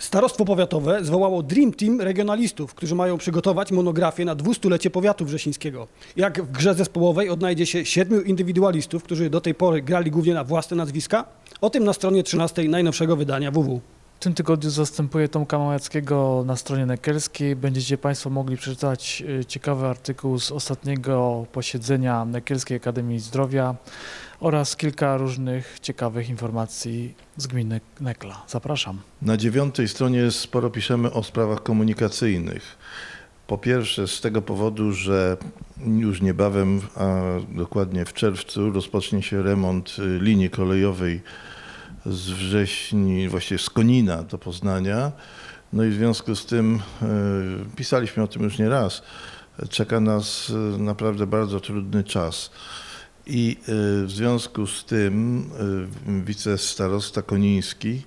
Starostwo powiatowe zwołało Dream Team regionalistów, którzy mają przygotować monografię na 200-lecie powiatu wrzesińskiego. Jak w grze zespołowej odnajdzie się siedmiu indywidualistów, którzy do tej pory grali głównie na własne nazwiska? O tym na stronie 13 najnowszego wydania WW. Tym tygodniu zastępuję Tomka Małeckiego na stronie nekielskiej. Będziecie Państwo mogli przeczytać y, ciekawy artykuł z ostatniego posiedzenia Nekielskiej Akademii Zdrowia oraz kilka różnych ciekawych informacji z gminy Nekla. Zapraszam. Na dziewiątej stronie sporo piszemy o sprawach komunikacyjnych. Po pierwsze z tego powodu, że już niebawem, a dokładnie w czerwcu, rozpocznie się remont y, linii kolejowej z wrześni, właściwie z Konina do Poznania. No i w związku z tym, y, pisaliśmy o tym już nie raz, czeka nas y, naprawdę bardzo trudny czas. I y, w związku z tym wicestarosta Koniński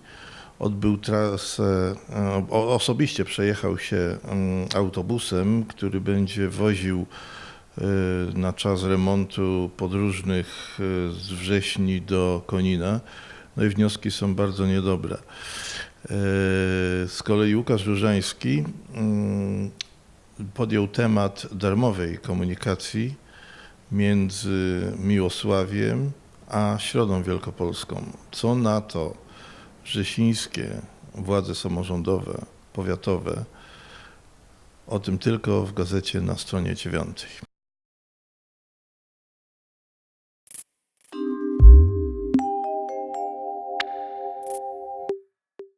odbył trasę, e, osobiście przejechał się mm, autobusem, który będzie woził e, na czas remontu podróżnych e, z wrześni do Konina. No i wnioski są bardzo niedobre. E, Z kolei Łukasz Różański mm, podjął temat darmowej komunikacji między Miłosławiem a Środą Wielkopolską. Co na to wrzesińskie władze samorządowe, powiatowe, o tym tylko w gazecie na stronie dziewiątej.